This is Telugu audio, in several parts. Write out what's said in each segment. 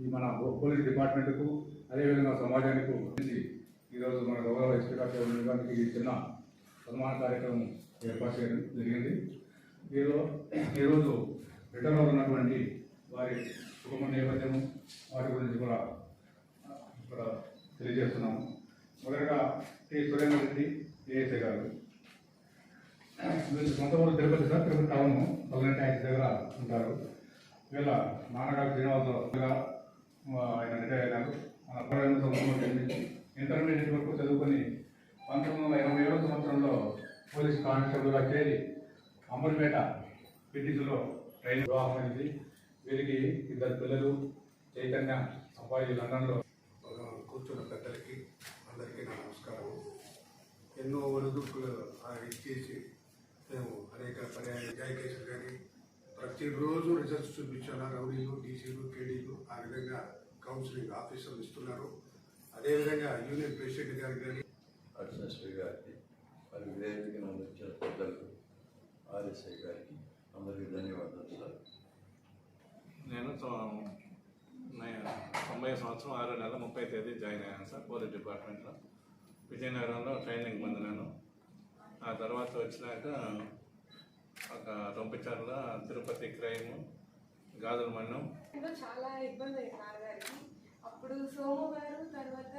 ఈ మన పోలీస్ డిపార్ట్మెంట్కు అదేవిధంగా సమాజానికి గురించి ఈరోజు మన గౌరవ ఎస్పీ ఈ చిన్న సన్మాన కార్యక్రమం ఏర్పాటు చేయడం జరిగింది. ఈరో ఈరోజు రిటర్న్ ఉన్నటువంటి వారి కుటుంబ నేపథ్యము వారి గురించి కూడా ఇక్కడ తెలియజేస్తున్నాము. మొదటగా టి. సురేంద్ర రెడ్డి ఏఎస్ఐ గారు. వీళ్ళు సొంత ఊరు తిరుపతి సార్ తిరుపతి టౌన్ పల్లె ట్యాక్స్ దగ్గర ఉంటారు. వీళ్ళ నాన్నగారు శ్రీనివాసరావు ఆయన రిటైర్ అయినారు మన అబ్బాయి సంవత్సరంలో జన్మించి ఇంటర్మీడియట్ వరకు చదువుకొని పంతొమ్మిది వందల ఎనభై ఏడవ సంవత్సరంలో పోలీస్ కానిస్టేబుల్గా చేరి అమర్పేట పిటిసిలో ట్రైన్ వివాహం అయింది వీరికి ఇద్దరు పిల్లలు చైతన్య అబ్బాయి లండన్లో కూర్చున్న పెద్దలకి అందరికీ నా నమస్కారం. ఎన్నో ఒడిదుడుకులు ఇచ్చేసి మేము అనేక పర్యాయ జాయ్ కేసులు కానీ ప్రతిరోజు రిజల్ట్స్ చూపించాను రౌడీలు డీసీలు కేడీలు ఆ విధంగా కౌన్సిలింగ్ ఆఫీసర్లు ఇస్తున్నారు. అదేవిధంగా యూనియన్ ప్రెసిడెంట్ గారికి కానీ అర్చనశ్రీ గారికి మరి వేదిక అందించిన పెద్దలకు ఆర్ఎస్ఐ గారికి అందరికీ ధన్యవాదాలు సార్. నేను తొంభై సంవత్సరం ఆరో నెల ముప్పై తేదీ జాయిన్ అయ్యాను సార్ పోలీస్ డిపార్ట్మెంట్లో. విజయనగరంలో ట్రైనింగ్ పొందినాను. ఆ తర్వాత వచ్చినాక ఒక రొంపిచర్ల తిరుపతి క్రైమ్ గాజుల లో చాలా ఇబ్బంది అయింది నాన్నగారికి. అప్పుడు సోము గారు తర్వాత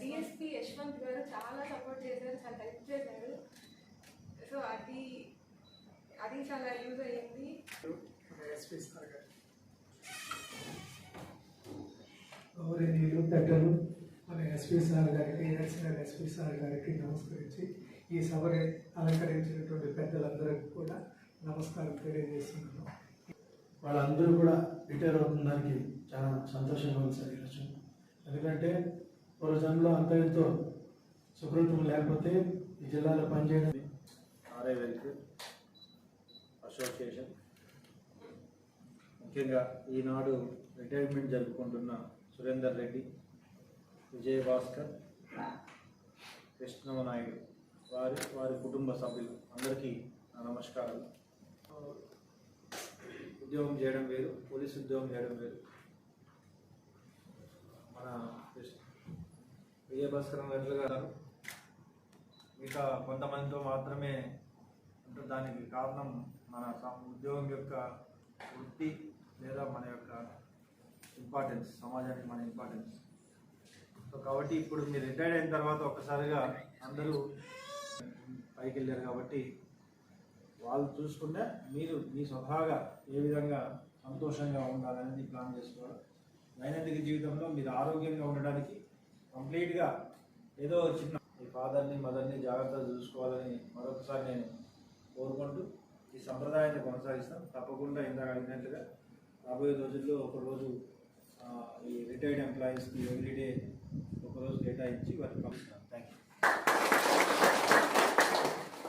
డిఎస్పి యశ్వంత్ గారు చాలా సపోర్ట్ చేశారు చాలా హెల్ప్ చేశారు. సో అది అది చాలా యూజ్ అయ్యింది. ఎస్పీ సార్ గారు గౌరవనీయులు పెద్దలు మన ఎస్పీ సార్ గారికి ఎడిషనల్ ఎస్పీ సార్ గారికి నమస్కరించి ఈ సభని అలంకరించినటువంటి పెద్దలందరికీ కూడా నమస్కారం తెలియజేస్తున్నాను. వాళ్ళందరూ కూడా రిటైర్ అవుతుందానికి చాలా సంతోషంగా ఉంది సార్ ఈరోజు ఎందుకంటే పూర్వజన్మలో అంత ఎంతో సుకృతం లేకపోతే ఈ జిల్లాలో పనిచేయడం ఆర్ఐ వెల్త్ అసోసియేషన్. ముఖ్యంగా ఈనాడు రిటైర్మెంట్ జరుపుకుంటున్న సురేందర్ రెడ్డి విజయ భాస్కర్ కృష్ణమనాయుడు వారి వారి కుటుంబ సభ్యులు. అందరికీ నా నమస్కారాలు. ఉద్యోగం చేయడం వేరు పోలీస్ ఉద్యోగం చేయడం వేరు. మన కృష్ణ- రెడ్డి గారు మిగతా కొంతమందితో మాత్రమే అంటే దానికి కారణం మన ఉద్యోగం యొక్క వృత్తి లేదా మన యొక్క ఇంపార్టెన్స్ సమాజానికి మన ఇంపార్టెన్స్ సో కాబట్టి ఇప్పుడు మీరు రిటైర్డ్ అయిన తర్వాత ఒక్కసారిగా అందరూ పైకి వెళ్ళారు కాబట్టి వాళ్ళు చూసుకుంటే మీరు మీ స్వతహాగా ఏ విధంగా సంతోషంగా ఉండాలనేది ప్లాన్ చేసుకోవాలి. దైనందిక జీవితంలో మీరు ఆరోగ్యంగా ఉండడానికి కంప్లీట్గా ఏదో చిన్న మీ ఫాదర్ని మదర్ని జాగ్రత్తగా చూసుకోవాలని మరొకసారి నేను కోరుకుంటూ ఈ సంప్రదాయాన్ని కొనసాగిస్తాం తప్పకుండా ఇందాక అడిగినట్లుగా రాబోయే రోజుల్లో ఒకరోజు ఈ రిటైర్డ్ ఎంప్లాయీస్కి ఎవ్రీడే ఒకరోజు కేటాయించి వారికి పంపిస్తాం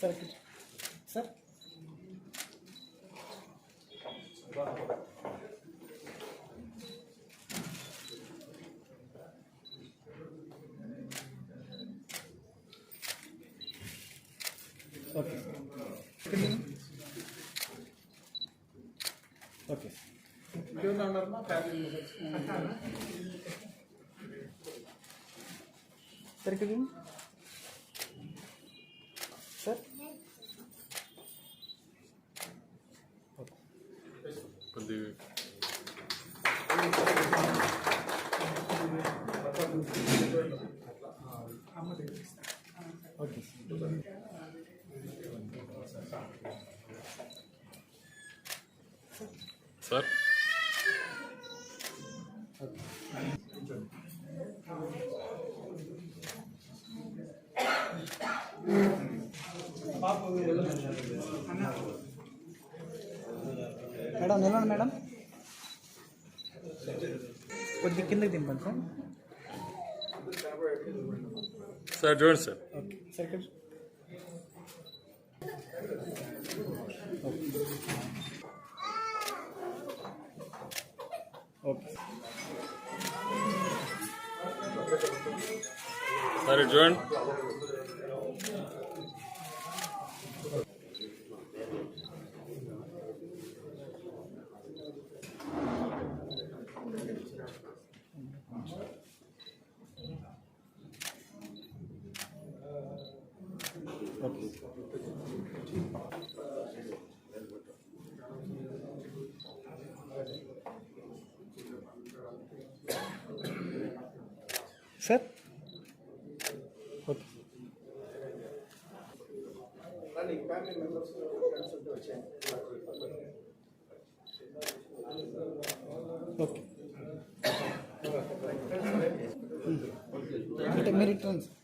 సార్ సార్ ఓకే ఓకే సరిగ్గా ఓకే సార్ మేడం నిలవండి మేడం కొద్ది కిందకి దింపండి సార్ సార్ చూడండి సార్ ఓకే సార్ ఇక్కడ ఓకే సార్ ఇటు చూడండి సార్ ఓకే ఓకే అంటే మీరు ఇటు రండి sir.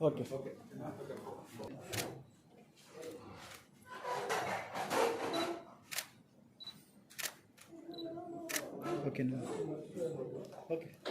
Okay okay can, okay.